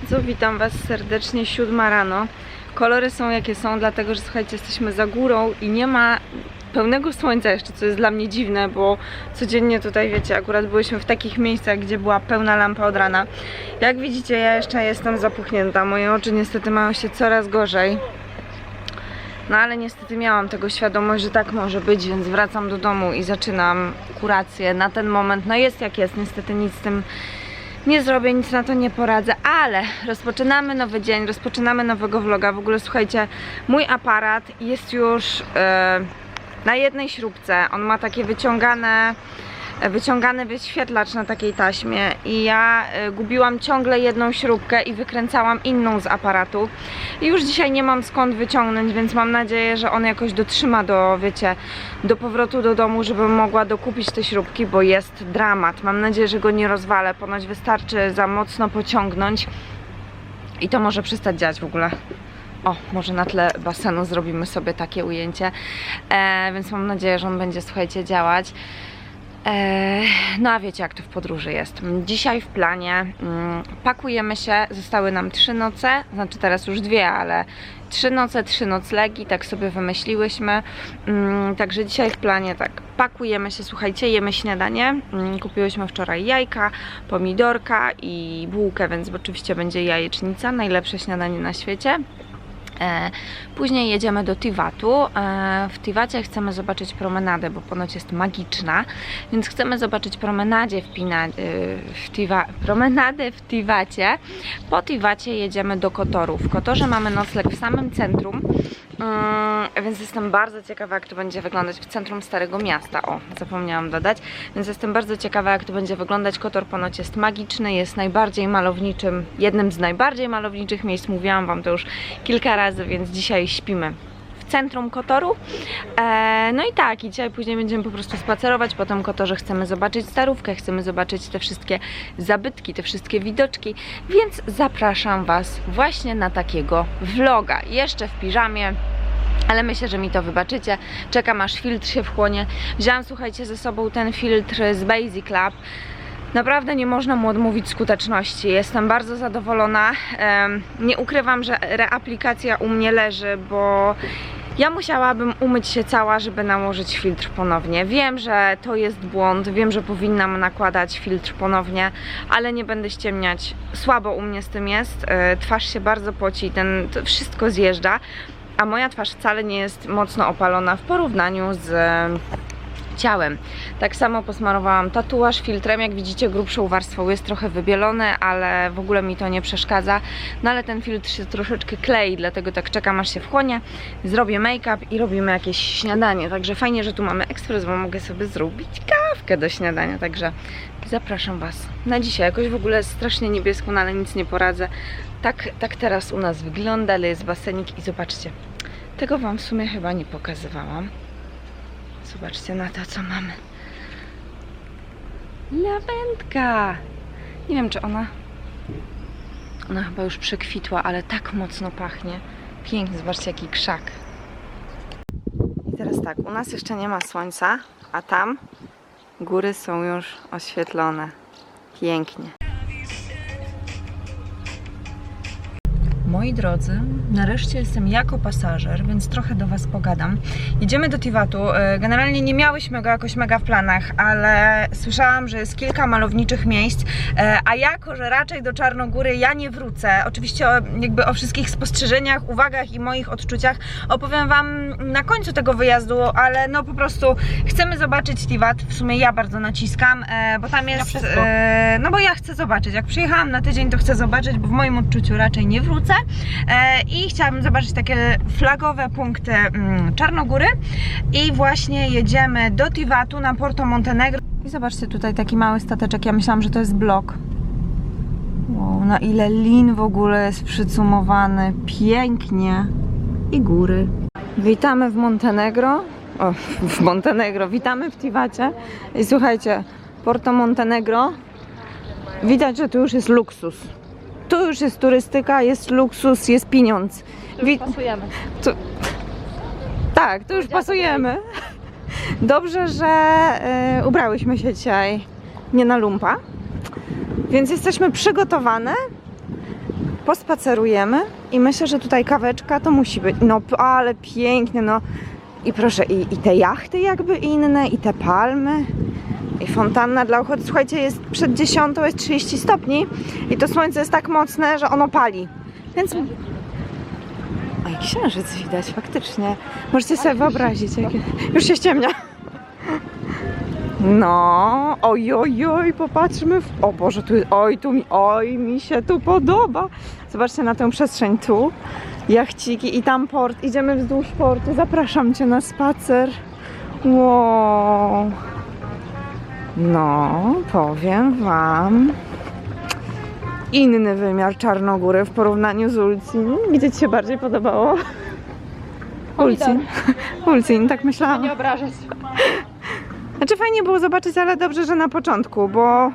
Bardzo, witam Was serdecznie, siódma rano. Kolory są jakie są, dlatego że słuchajcie, jesteśmy za górą i nie ma pełnego słońca jeszcze, co jest dla mnie dziwne, bo codziennie tutaj, wiecie, akurat byliśmy w takich miejscach, gdzie była pełna lampa od rana. Jak widzicie, ja jeszcze jestem zapuchnięta, moje oczy niestety mają się coraz gorzej. No ale niestety miałam tego świadomość, że tak może być, więc wracam do domu i zaczynam kurację. Na ten moment, no jest jak jest, niestety nic z tym nie zrobię, nic na to nie poradzę, ale rozpoczynamy nowy dzień, rozpoczynamy nowego vloga. W ogóle słuchajcie, mój aparat jest już e, na jednej śrubce. On ma takie wyciągane wyciągany wyświetlacz na takiej taśmie i ja e, gubiłam ciągle jedną śrubkę i wykręcałam inną z aparatu i już dzisiaj nie mam skąd wyciągnąć, więc mam nadzieję, że on jakoś dotrzyma do, wiecie, do powrotu do domu, żebym mogła dokupić te śrubki, bo jest dramat. Mam nadzieję, że go nie rozwalę, ponoć wystarczy za mocno pociągnąć i to może przestać działać w ogóle. O, może na tle basenu zrobimy sobie takie ujęcie, e, więc mam nadzieję, że on będzie, słuchajcie, działać. Eee, No a wiecie jak to w podróży jest. Dzisiaj w planie mm, pakujemy się, zostały nam trzy noce, znaczy teraz już dwie, ale trzy noce, trzy noclegi, tak sobie wymyśliłyśmy. Mm, Także dzisiaj w planie tak pakujemy się, słuchajcie, jemy śniadanie. Mm, Kupiłyśmy wczoraj jajka, pomidorka i bułkę, więc oczywiście będzie jajecznica, najlepsze śniadanie na świecie. E, Później jedziemy do Tiwatu. E, W Tiwacie chcemy zobaczyć promenadę, bo ponoć jest magiczna, więc chcemy zobaczyć w, Pina, e, w Tiwa, promenadę w Tiwacie. Po Tiwacie jedziemy do Kotoru. W Kotorze mamy nocleg w samym centrum, mm, więc jestem bardzo ciekawa, jak to będzie wyglądać w centrum Starego Miasta. O, zapomniałam dodać. Więc jestem bardzo ciekawa, jak to będzie wyglądać. Kotor ponoć jest magiczny, jest najbardziej malowniczym, jednym z najbardziej malowniczych miejsc. Mówiłam Wam to już kilka razy, więc dzisiaj śpimy centrum Kotoru. E, no i tak, i dzisiaj później będziemy po prostu spacerować po tym Kotorze. Chcemy zobaczyć starówkę, chcemy zobaczyć te wszystkie zabytki, te wszystkie widoczki, więc zapraszam Was właśnie na takiego vloga. Jeszcze w piżamie. Ale myślę, że mi to wybaczycie. Czekam aż filtr się wchłonie. Wziąłam, słuchajcie, ze sobą ten filtr z Basic Lab. Naprawdę nie można mu odmówić skuteczności. Jestem bardzo zadowolona. Nie ukrywam, że reaplikacja u mnie leży, bo ja musiałabym umyć się cała, żeby nałożyć filtr ponownie. Wiem, że to jest błąd, wiem, że powinnam nakładać filtr ponownie, ale nie będę ściemniać. Słabo u mnie z tym jest. E, Twarz się bardzo poci, ten, wszystko zjeżdża, a moja twarz wcale nie jest mocno opalona w porównaniu z ciałem. Tak samo posmarowałam tatuaż filtrem, jak widzicie grubszą warstwą jest trochę wybielony, ale w ogóle mi to nie przeszkadza. No ale ten filtr się troszeczkę klei, dlatego tak czekam aż się wchłonie. Zrobię make-up i robimy jakieś śniadanie, także fajnie, że tu mamy ekspres, bo mogę sobie zrobić kawkę do śniadania, także zapraszam Was na dzisiaj. Jakoś w ogóle strasznie niebiesko, no ale nic nie poradzę. Tak, tak teraz u nas wygląda, ale jest basenik i zobaczcie, tego Wam w sumie chyba nie pokazywałam. Zobaczcie na to, co mamy. Lawendka! Nie wiem, czy ona... Ona chyba już przekwitła, ale tak mocno pachnie. Pięknie, zobaczcie, jaki krzak. I teraz tak, u nas jeszcze nie ma słońca, a tam góry są już oświetlone. Pięknie. Moi drodzy, nareszcie jestem jako pasażer, więc trochę do Was pogadam. Jedziemy do Tiwatu. E, Generalnie nie miałyśmy go jakoś mega w planach, ale słyszałam, że jest kilka malowniczych miejsc, e, a jako, że raczej do Czarnogóry ja nie wrócę, oczywiście o, jakby o wszystkich spostrzeżeniach, uwagach i moich odczuciach opowiem Wam na końcu tego wyjazdu, ale no po prostu chcemy zobaczyć Tiwat. W sumie ja bardzo naciskam, e, bo tam jest... no bo ja chcę zobaczyć. Jak przyjechałam na tydzień, to chcę zobaczyć, bo w moim odczuciu raczej nie wrócę. E, I chciałabym zobaczyć takie flagowe punkty mm, Czarnogóry. I właśnie jedziemy do Tiwatu na Porto Montenegro. I zobaczcie tutaj taki mały stateczek. Ja myślałam, że to jest blok. Wow, na ile lin w ogóle jest przycumowany. Pięknie. I góry. Witamy w Montenegro. O, w Montenegro. Witamy w Tiwacie. I słuchajcie, Porto Montenegro. Widać, że tu już jest luksus. Tu już jest turystyka, jest luksus, jest pieniądz. Wi- Pasujemy. tu... Tak, tu już pasujemy. Dobrze, że e, ubrałyśmy się dzisiaj nie na lumpa. Więc jesteśmy przygotowane, pospacerujemy i myślę, że tutaj kaweczka to musi być. No, ale pięknie, no. I proszę, i, i te jachty jakby inne, i te palmy, i fontanna dla ochoty. Słuchajcie, jest przed 10, jest 30 stopni i to słońce jest tak mocne, że ono pali. Więc... Oj, księżyc widać, faktycznie. Możecie sobie wyobrazić, jakie... Już się ściemnia. No, oj, oj, oj, popatrzmy. W... O Boże, tu, oj, tu mi, oj, mi się tu podoba. Zobaczcie na tę przestrzeń tu. Jachciki i tam port. Idziemy wzdłuż portu. Zapraszam Cię na spacer. Wow. No, powiem Wam. Inny wymiar Czarnogóry w porównaniu z Ulcin. Gdzie Ci się bardziej podobało? Ulcin. Ulcin, tak myślałam. Nie obrażać. Znaczy fajnie było zobaczyć, ale dobrze, że na początku, bo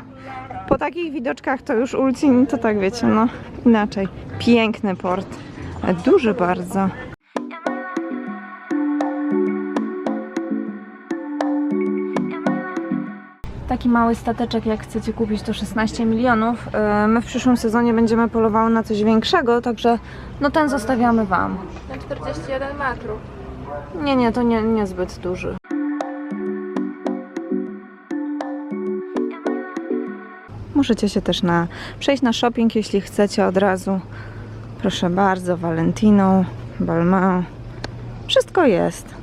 po takich widoczkach to już Ulcin, to tak wiecie, no inaczej. Piękny port, duży bardzo. Taki mały stateczek, jak chcecie kupić, to 16 milionów. Yy, My w przyszłym sezonie będziemy polowały na coś większego, także no ten zostawiamy Wam. Na 41 metrów. Nie, nie, to nie, niezbyt duży. Możecie się też na, przejść na shopping, jeśli chcecie od razu. Proszę bardzo, Valentino, Balmain. Wszystko jest.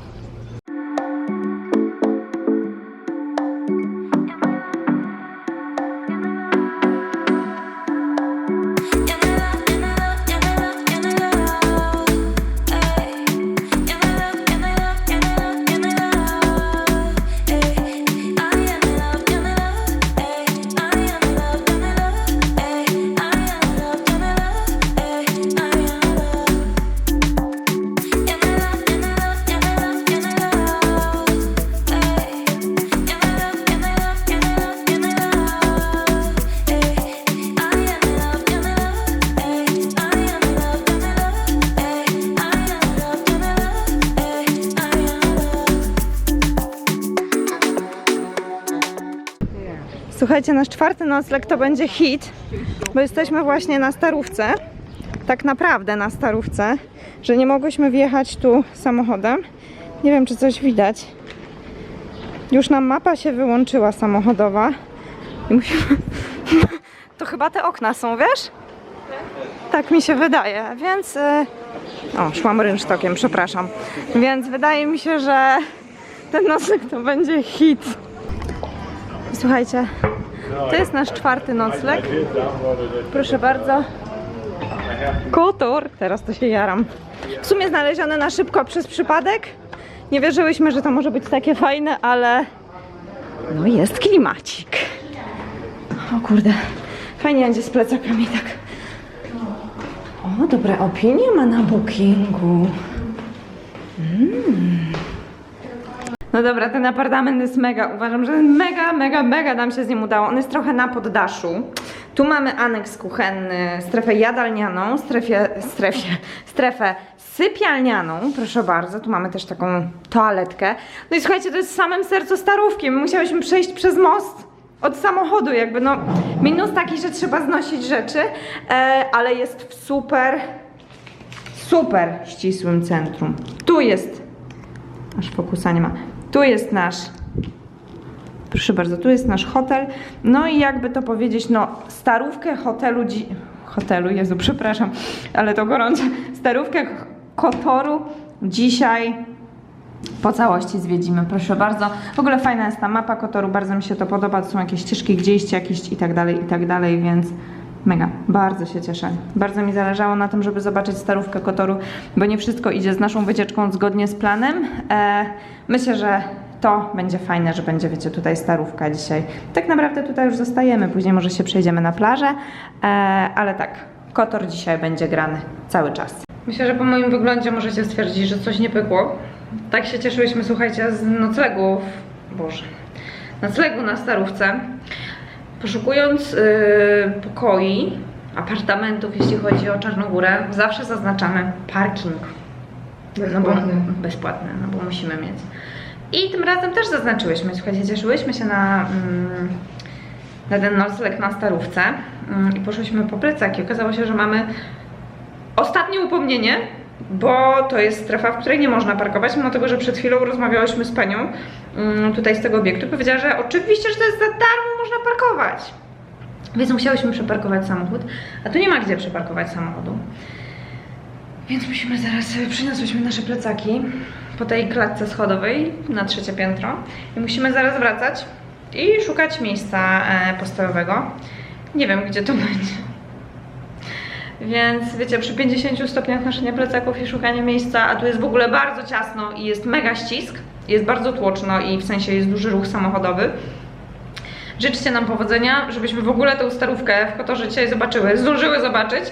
Słuchajcie, nasz czwarty nocleg to będzie hit, bo jesteśmy właśnie na Starówce. Tak naprawdę na Starówce, że nie mogłyśmy wjechać tu samochodem. Nie wiem, czy coś widać. Już nam mapa się wyłączyła samochodowa. I musimy... To chyba te okna są, wiesz? Tak mi się wydaje, więc... y, O, szłam rynsztokiem, przepraszam. Więc wydaje mi się, że ten nocleg to będzie hit. Słuchajcie, to jest nasz czwarty nocleg. Proszę bardzo. Kotor. Teraz to się jaram. W sumie znaleziony na szybko przez przypadek. Nie wierzyłyśmy, że to może być takie fajne, ale no jest klimacik. O kurde, fajnie będzie z plecakami tak. O, dobre opinie ma na bookingu. No dobra, ten apartament jest mega. Uważam, że mega, mega, mega nam się z nim udało. On jest trochę na poddaszu. Tu mamy aneks kuchenny, strefę jadalnianą, strefie, strefie, strefę sypialnianą, proszę bardzo. Tu mamy też taką toaletkę. No i słuchajcie, to jest w samym sercu Starówki. My musiałyśmy przejść przez most od samochodu, jakby no. Minus taki, że trzeba znosić rzeczy, e, ale jest w super, super ścisłym centrum. Tu jest aż fokusa nie ma. Tu jest nasz, proszę bardzo, tu jest nasz hotel. No i jakby to powiedzieć, no starówkę hotelu, hotelu, Jezu, przepraszam, ale to gorąco. Starówkę Kotoru dzisiaj po całości zwiedzimy, proszę bardzo. W ogóle fajna jest ta mapa Kotoru, bardzo mi się to podoba, są jakieś ścieżki, gdzie iść jakieś i tak dalej, i tak dalej, więc mega, bardzo się cieszę. Bardzo mi zależało na tym, żeby zobaczyć starówkę Kotoru, bo nie wszystko idzie z naszą wycieczką zgodnie z planem. E, myślę, że to będzie fajne, że będzie, wiecie, tutaj starówka dzisiaj. Tak naprawdę tutaj już zostajemy, później może się przejdziemy na plażę, e, ale tak, Kotor dzisiaj będzie grany cały czas. Myślę, że po moim wyglądzie możecie stwierdzić, że coś nie pykło. Tak się cieszyłyśmy, słuchajcie, z noclegu, Boże, noclegu na Starówce. Poszukując yy, pokoi, apartamentów, jeśli chodzi o Czarnogórę, zawsze zaznaczamy parking. No bo, Bezpłatny. bezpłatny, no bo musimy mieć. I tym razem też zaznaczyłyśmy, słuchajcie, cieszyłyśmy się na, mm, na ten nocleg na Starówce mm, i poszłyśmy po plecaki. Okazało się, że mamy ostatnie upomnienie, bo to jest strefa, w której nie można parkować, mimo tego, że przed chwilą rozmawiałyśmy z panią mm, tutaj z tego obiektu. Powiedziała, że oczywiście, że to jest za darmo, można parkować. Więc musiałyśmy przeparkować samochód, a tu nie ma gdzie przeparkować samochodu. Więc musimy zaraz, przyniosłyśmy nasze plecaki po tej klatce schodowej na trzecie piętro i musimy zaraz wracać i szukać miejsca e, postojowego. Nie wiem, gdzie to będzie. Więc wiecie, przy 50 stopniach noszenia plecaków i szukania miejsca, a tu jest w ogóle bardzo ciasno i jest mega ścisk, jest bardzo tłoczno i w sensie jest duży ruch samochodowy. Życzcie nam powodzenia, żebyśmy w ogóle tę starówkę w Kotorze dzisiaj zobaczyły, zdążyły zobaczyć,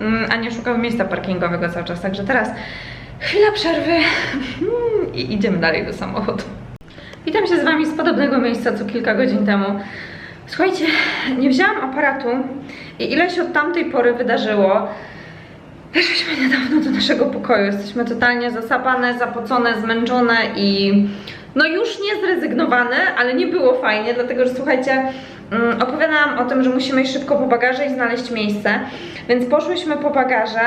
mm, a nie szukały miejsca parkingowego cały czas. Także teraz chwila przerwy i idziemy dalej do samochodu. Witam się z Wami z podobnego miejsca co kilka godzin temu. Słuchajcie, nie wzięłam aparatu i ile się od tamtej pory wydarzyło. Weszliśmy niedawno do naszego pokoju. Jesteśmy totalnie zasapane, zapocone, zmęczone i no już nie zrezygnowane, ale nie było fajnie, dlatego że słuchajcie, mm, opowiadałam o tym, że musimy iść szybko po bagaże i znaleźć miejsce, więc poszłyśmy po bagaże,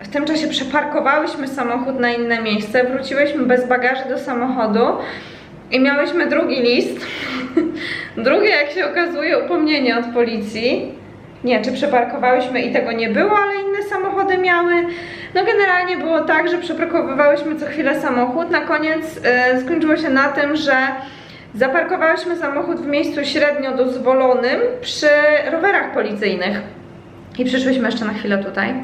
w tym czasie przeparkowałyśmy samochód na inne miejsce, wróciłyśmy bez bagaży do samochodu i miałyśmy drugi list, drugie jak się okazuje upomnienie od policji. Nie, czy przeparkowałyśmy i tego nie było, ale inne samochody miały. No generalnie było tak, że przeparkowywałyśmy co chwilę samochód. Na koniec e, skończyło się na tym, że zaparkowałyśmy samochód w miejscu średnio dozwolonym przy rowerach policyjnych. I przyszłyśmy jeszcze na chwilę tutaj,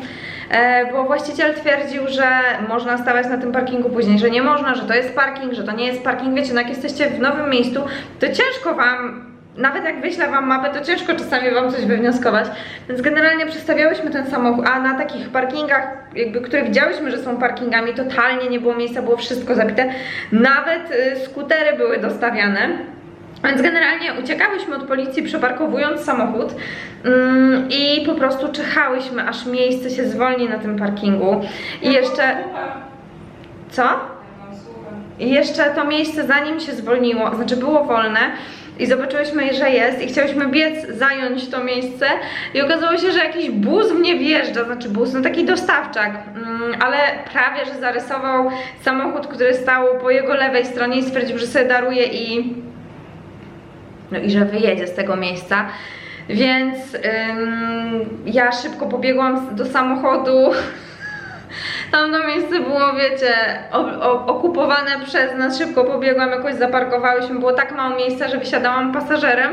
e, bo właściciel twierdził, że można stawać na tym parkingu później, że nie można, że to jest parking, że to nie jest parking. Wiecie, no jak jesteście w nowym miejscu, to ciężko Wam nawet jak wyślę wam mapę, to ciężko czasami wam coś wywnioskować. Więc generalnie przestawiałyśmy ten samochód, a na takich parkingach, jakby, które widziałyśmy, że są parkingami, totalnie nie było miejsca, było wszystko zabite. Nawet y, skutery były dostawiane. Więc generalnie uciekałyśmy od policji przeparkowując samochód mm, i po prostu czekałyśmy, aż miejsce się zwolni na tym parkingu. I jeszcze... Co? I jeszcze to miejsce zanim się zwolniło, znaczy było wolne i zobaczyłyśmy, że jest i chciałyśmy biec, zająć to miejsce i okazało się, że jakiś bus w nie wjeżdża, znaczy bus, no taki dostawczak, mm, ale prawie, że zarysował samochód, który stał po jego lewej stronie i stwierdził, że sobie daruje i no i że wyjedzie z tego miejsca. Więc ym, ja szybko pobiegłam do samochodu. Tam to miejsce było, wiecie, okupowane przez nas. Szybko pobiegłam, jakoś zaparkowałyśmy. Było tak mało miejsca, że wysiadałam pasażerem.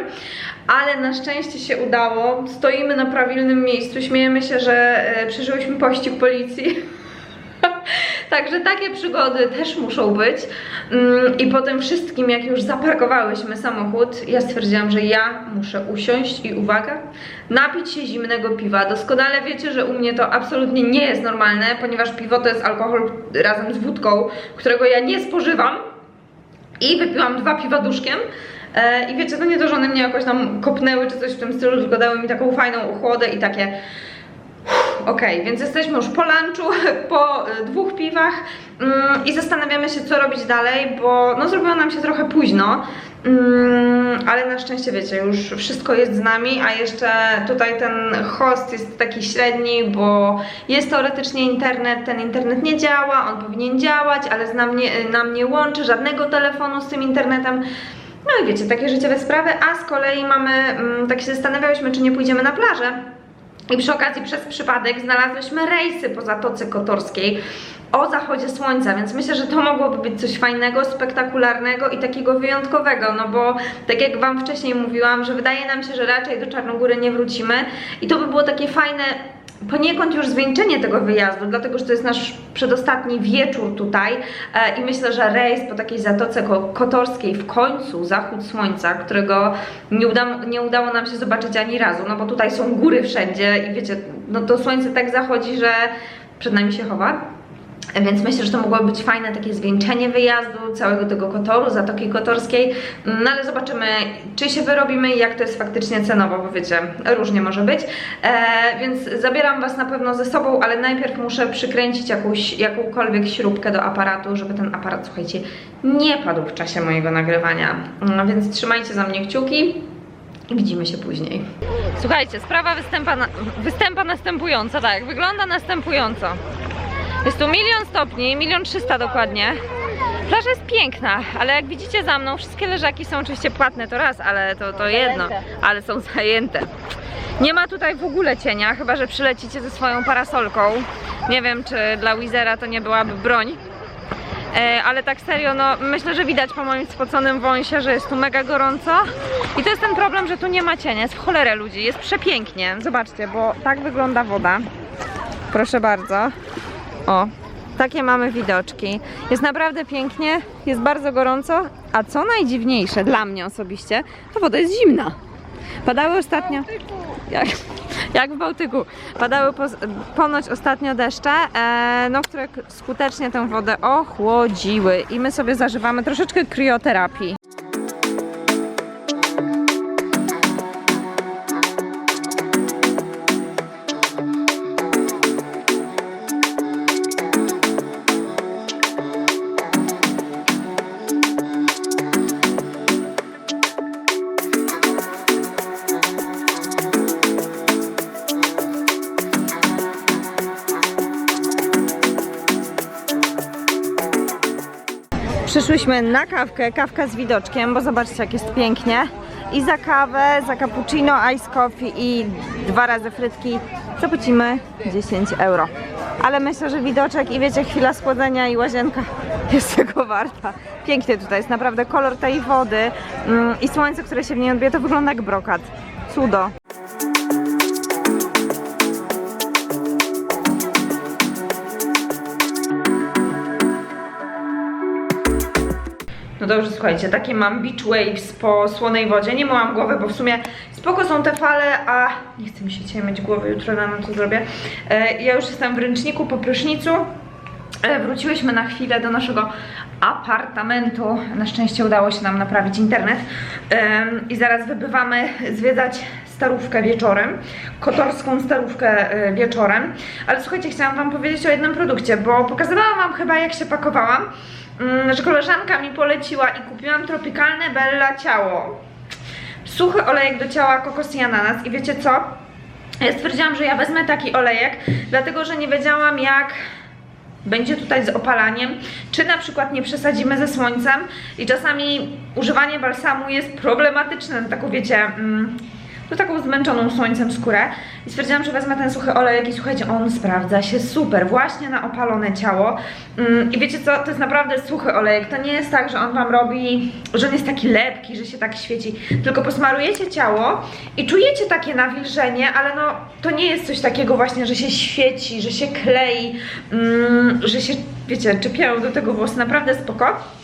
Ale na szczęście się udało. Stoimy na prawilnym miejscu. Śmiejemy się, że e, przeżyłyśmy pościg policji. Także takie przygody też muszą być. Mm, I po tym wszystkim, jak już zaparkowałyśmy samochód, ja stwierdziłam, że ja muszę usiąść i uwaga, napić się zimnego piwa. Doskonale wiecie, że u mnie to absolutnie nie jest normalne, ponieważ piwo to jest alkohol razem z wódką, którego ja nie spożywam. I wypiłam dwa piwa duszkiem. E, I wiecie, to nie to, że one mnie jakoś tam kopnęły czy coś w tym stylu, tylko dały mi taką fajną ochłodę i takie Okej, więc jesteśmy już po lunchu, po y, dwóch piwach mm, i zastanawiamy się, co robić dalej, bo no zrobiło nam się trochę późno, mm, ale na szczęście wiecie, już wszystko jest z nami, a jeszcze tutaj ten host jest taki średni, bo jest teoretycznie internet, ten internet nie działa, on powinien działać, ale z nam nie, nam nie łączy żadnego telefonu z tym internetem. No i wiecie, takie życiowe sprawy, a z kolei mamy, mm, tak się zastanawiałyśmy, czy nie pójdziemy na plażę, i przy okazji przez przypadek znalazłyśmy rejsy po Zatoce Kotorskiej o zachodzie słońca, więc myślę, że to mogłoby być coś fajnego, spektakularnego i takiego wyjątkowego, no bo tak jak Wam wcześniej mówiłam, że wydaje nam się, że raczej do Czarnogóry nie wrócimy i to by było takie fajne poniekąd już zwieńczenie tego wyjazdu, dlatego że to jest nasz przedostatni wieczór tutaj e, i myślę, że rejs po takiej Zatoce Ko- Kotorskiej w końcu, zachód słońca, którego nie, uda, nie udało nam się zobaczyć ani razu, no bo tutaj są góry wszędzie i wiecie, no to słońce tak zachodzi, że przed nami się chowa. Więc myślę, że to mogło być fajne takie zwieńczenie wyjazdu, całego tego Kotoru, Zatoki Kotorskiej. No ale zobaczymy, czy się wyrobimy i jak to jest faktycznie cenowo, bo wiecie, różnie może być. E, więc zabieram Was na pewno ze sobą, ale najpierw muszę przykręcić jakąś, jakąkolwiek śrubkę do aparatu, żeby ten aparat, słuchajcie, nie padł w czasie mojego nagrywania. No, więc trzymajcie za mnie kciuki. widzimy się później. Słuchajcie, sprawa występa, na, występa następująca, tak, wygląda następująco. Jest tu milion stopni, milion trzysta dokładnie. Plaża jest piękna, ale jak widzicie za mną, wszystkie leżaki są oczywiście płatne, to raz, ale to, to jedno, ale są zajęte. Nie ma tutaj w ogóle cienia, chyba że przylecicie ze swoją parasolką. Nie wiem, czy dla Wizera to nie byłaby broń. E, ale tak serio, no myślę, że widać po moim spoconym wąsie, że jest tu mega gorąco. I to jest ten problem, że tu nie ma cienia, jest w cholerę ludzi, jest przepięknie. Zobaczcie, bo tak wygląda woda. Proszę bardzo. O, takie mamy widoczki. Jest naprawdę pięknie, jest bardzo gorąco, a co najdziwniejsze dla mnie osobiście, to woda jest zimna. Padały ostatnio. Jak, jak w Bałtyku. Padały po, ponoć ostatnio deszcze, e, no, które skutecznie tę wodę ochłodziły. I my sobie zażywamy troszeczkę krioterapii. Przyszłyśmy na kawkę, kawka z widoczkiem, bo zobaczcie jak jest pięknie. I za kawę, za cappuccino, ice coffee i dwa razy frytki zapłacimy 10 euro. Ale myślę, że widoczek i wiecie, chwila schłodzenia i łazienka jest tego warta. Pięknie tutaj jest naprawdę kolor tej wody mm, i słońce, które się w niej odbija, to wygląda jak brokat. Cudo. Dobrze, słuchajcie, takie mam beach waves po słonej wodzie. Nie myłam głowy, bo w sumie spoko są te fale, a nie chce mi się dzisiaj myć głowy, jutro rano to zrobię. E, ja już jestem w ręczniku po prysznicu. E, Wróciłyśmy na chwilę do naszego apartamentu. Na szczęście udało się nam naprawić internet. Em, I zaraz wybywamy zwiedzać starówkę wieczorem. Kotorską starówkę e, wieczorem. Ale słuchajcie, chciałam Wam powiedzieć o jednym produkcie, bo pokazywałam Wam chyba jak się pakowałam. Mm, że koleżanka mi poleciła i kupiłam tropikalne Bella Ciało. Suchy olejek do ciała kokos i ananas. I wiecie co? Ja stwierdziłam, że ja wezmę taki olejek, dlatego że nie wiedziałam jak będzie tutaj z opalaniem, czy na przykład nie przesadzimy ze słońcem i czasami używanie balsamu jest problematyczne, na taką wiecie, mm, no taką zmęczoną słońcem skórę i stwierdziłam, że wezmę ten suchy olejek i słuchajcie, on sprawdza się super, właśnie na opalone ciało. Mm, i wiecie co, to jest naprawdę suchy olejek, to nie jest tak, że on Wam robi, że on jest taki lepki, że się tak świeci, tylko posmarujecie ciało i czujecie takie nawilżenie, ale no to nie jest coś takiego właśnie, że się świeci, że się klei, mm, że się, wiecie, czepiają do tego włosy, naprawdę spoko.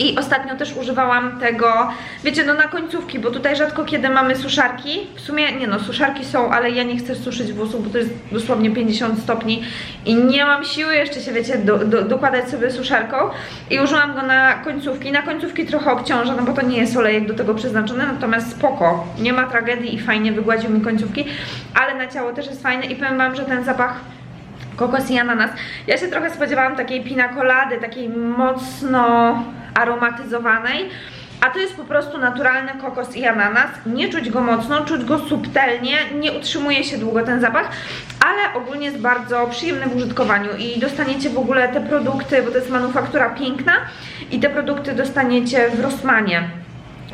I ostatnio też używałam tego, wiecie, no na końcówki, bo tutaj rzadko kiedy mamy suszarki. W sumie, nie no, suszarki są, ale ja nie chcę suszyć włosów, bo to jest dosłownie 50 stopni i nie mam siły jeszcze się, wiecie, do, do, dokładać sobie suszarką. I użyłam go na końcówki. Na końcówki trochę obciąża, no bo to nie jest olejek do tego przeznaczony, natomiast spoko. Nie ma tragedii i fajnie wygładził mi końcówki, ale na ciało też jest fajny i powiem wam, że ten zapach kokos i ananas. Ja się trochę spodziewałam takiej pina colady, takiej mocno aromatyzowanej, a to jest po prostu naturalny kokos i ananas. Nie czuć go mocno, czuć go subtelnie, nie utrzymuje się długo ten zapach, ale ogólnie jest bardzo przyjemny w użytkowaniu i dostaniecie w ogóle te produkty, bo to jest manufaktura piękna i te produkty dostaniecie w Rossmanie.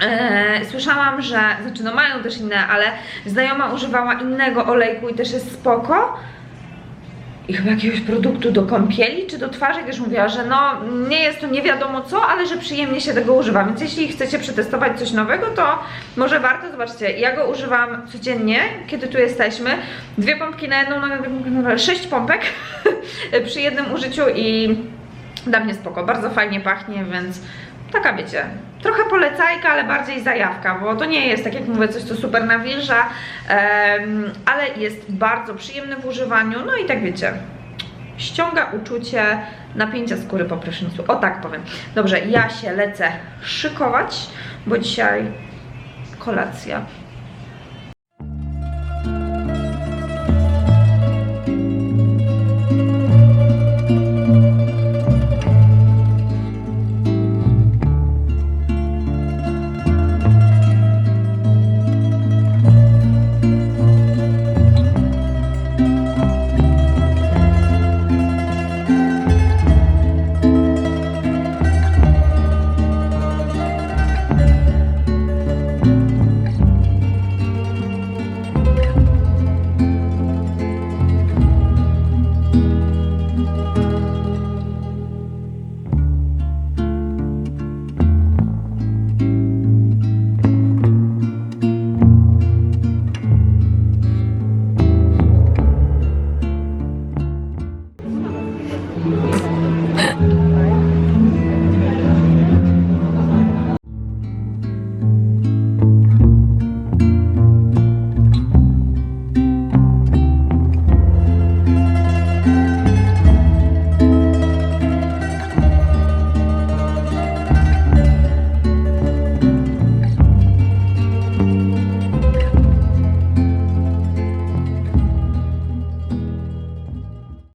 Eee, słyszałam, że, znaczy no mają też inne, ale znajoma używała innego olejku i też jest spoko i chyba jakiegoś produktu do kąpieli czy do twarzy, też mówiła, że no nie jest to nie wiadomo co, ale że przyjemnie się tego używa, więc jeśli chcecie przetestować coś nowego, to może warto, zobaczcie, ja go używam codziennie, kiedy tu jesteśmy, dwie pompki na jedną, no, sześć pompek przy jednym użyciu i dla mnie spoko, bardzo fajnie pachnie, więc taka wiecie, trochę polecajka, ale bardziej zajawka, bo to nie jest, tak jak mówię, coś co super nawilża, em, ale jest bardzo przyjemny w używaniu, no i tak wiecie, ściąga uczucie napięcia skóry po prysznicu, o tak powiem. Dobrze, ja się lecę szykować, bo dzisiaj kolacja